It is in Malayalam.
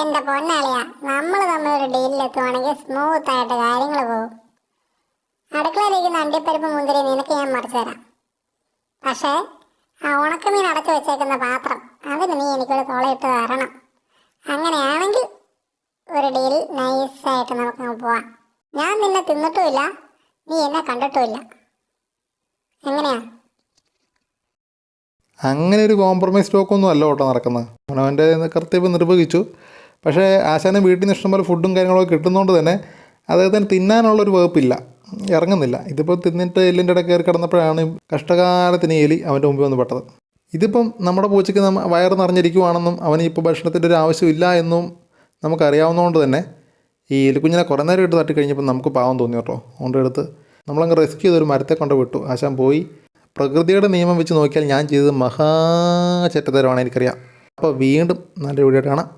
എന്റെ പൊന്നാളിയാ നമ്മൾ തമ്മിൽ ഒരു ഡീലിലെത്തുവാണെങ്കിൽ സ്മൂത്ത് ആയിട്ട് കാര്യങ്ങൾ പോകും അടുക്കളയിലിരിക്കുന്ന അണ്ടിപ്പരിപ്പ് മുന്തിരി നിനക്ക് ഞാൻ മറിച്ചു തരാം. പക്ഷേ ആ ഉണക്കമീൻ അടച്ചു വെച്ചേക്കുന്ന പാത്രം അതിന് നീ എനിക്കൊരു തുളയിട്ട് തരണം. അങ്ങനെയാണെങ്കിൽ ഒരു ഡീൽ നൈസായിട്ട് നമുക്ക് പോവാം. ഞാൻ നിന്നെ തിന്നിട്ടുമില്ല നീ എന്നെ കണ്ടിട്ടുമില്ല. എങ്ങനെയാ? അങ്ങനെ ഒരു കോംപ്രമൈസ് ടോക്കൊന്നും അല്ല ഓട്ടോ നടക്കുന്നത്. അവനവന്റെ കർത്തവ്യം നിർവഹിച്ചു. പക്ഷേ ആശാന് വീട്ടിൽ നിന്ന് ഇഷ്ടംപോലെ ഫുഡും കാര്യങ്ങളൊക്കെ കിട്ടുന്നതുകൊണ്ട് തന്നെ അദ്ദേഹത്തിന് തിന്നാനുള്ളൊരു വകുപ്പില്ല. ഇറങ്ങുന്നില്ല. ഇതിപ്പോൾ തിന്നിട്ട് എല്ലിന്റെ ഇടയിൽ കയറി കിടന്നപ്പോഴാണ് കഷ്ടകാലത്തിന് എലി അവന്റെ മുമ്പിൽ വന്ന് പെട്ടത്. ഇതിപ്പം നമ്മുടെ പൂച്ചയ്ക്ക് നമ്മ വയറ് നിറഞ്ഞിരിക്കുവാണെന്നും അവന് ഇപ്പോൾ ഭക്ഷണത്തിന്റെ ഒരു ആവശ്യമില്ല എന്നും നമുക്കറിയാവുന്നതുകൊണ്ട് തന്നെ ഈ എലിക്കുഞ്ഞിനെ കുറേ നേരം ഇട്ട് തട്ടി കഴിഞ്ഞപ്പോൾ നമുക്ക് പാവം തോന്നി കേട്ടോ. അതുകൊണ്ട് എടുത്ത് നമ്മളങ്ങ് റെസ്ക്യൂ ചെയ്തൊരു മരത്തെ കൊണ്ട് വിട്ടു. ആശാൻ പോയി. പ്രകൃതിയുടെ നിയമം വെച്ച് നോക്കിയാൽ ഞാൻ ചെയ്തത് മഹാ ചെറ്റത്തരമാണ് എനിക്കറിയാം അപ്പോൾ വീണ്ടും നല്ല വീഡിയോ കാണാം.